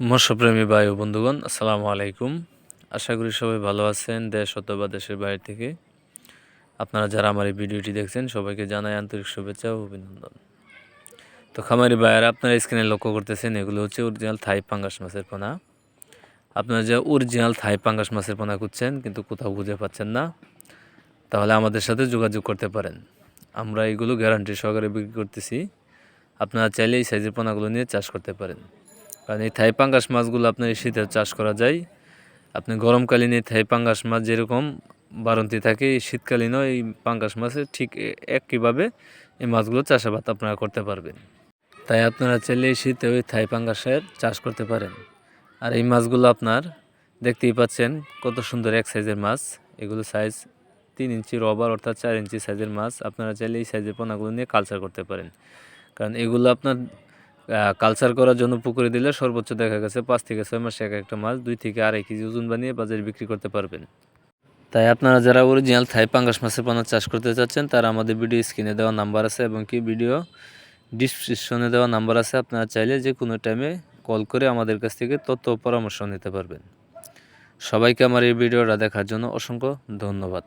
মৎস্যপ্রেমী ও বন্ধুগণ, আসসালামু আলাইকুম। আশা করি সবাই ভালো আছেন, দেশ অথবা দেশের বাইরে থেকে। আপনারা যারা আমার এই ভিডিওটি দেখছেন, সবাইকে জানাই আন্তরিক শুভেচ্ছা ও অভিনন্দন। তো খামারি ভাইয়েরা, আপনারা স্ক্রিনে লক্ষ্য করতেছেন, এগুলো হচ্ছে অরিজিনাল থাই পাঙ্গাস মাছের পোনা। আপনারা যে অরিজিনাল থাই পাঙ্গাস মাছের পোনা খুঁজছেন, কিন্তু কোথাও খুঁজে পাচ্ছেন না। তাহলে আমাদের সাথে যোগাযোগ করতে পারেন। আমরা এগুলো গ্যারান্টি সহকারে বিক্রি করতেছি। আপনারা চাইলে এই সাইজের পোনাগুলো নিয়ে চাষ করতে পারেন। কারণ এই থাই পাঙ্গাস মাছগুলো আপনার এই শীতে চাষ করা যায়। আপনি গরমকালীন এই থাই পাঙ্গাস মাছ যেরকম বারন্তি থাকে, এই শীতকালীনও এই পাঙ্গাস মাছের ঠিক একইভাবে এই মাছগুলো চাষাবাদ আপনারা করতে পারবেন। তাই আপনারা চাইলে এই শীতে ওই থাই পাঙ্গাসের চাষ করতে পারেন। আর এই মাছগুলো আপনার দেখতেই পাচ্ছেন কত সুন্দর এক সাইজের মাছ। এগুলো সাইজ তিন ইঞ্চি রবার অর্থাৎ চার ইঞ্চি সাইজের মাছ। আপনারা চাইলে এই সাইজের পোনাগুলো নিয়ে কালচার করতে পারেন। কারণ এগুলো আপনার কালচার করার জন্য পুকুরে দিলে সর্বোচ্চ দেখা গেছে পাঁচ থেকে ছয় মাসে এক একটা মাছ দুই থেকে আড়াই কেজি ওজন বানিয়ে বাজারে বিক্রি করতে পারবেন। তাই আপনারা যারা অরিজিনাল থাই পাঙ্গাস মাছের পানা চাষ করতে চাচ্ছেন, তারা আমাদের ভিডিও স্ক্রিনে দেওয়া নাম্বার আছে এবং কি ভিডিও ডিসক্রিপশনে দেওয়া নাম্বার আছে। আপনারা চাইলে যে কোনো টাইমে কল করে আমাদের কাছ থেকে তথ্য পরামর্শ নিতে পারবেন। সবাইকে আমার এই ভিডিওটা দেখার জন্য অসংখ্য ধন্যবাদ।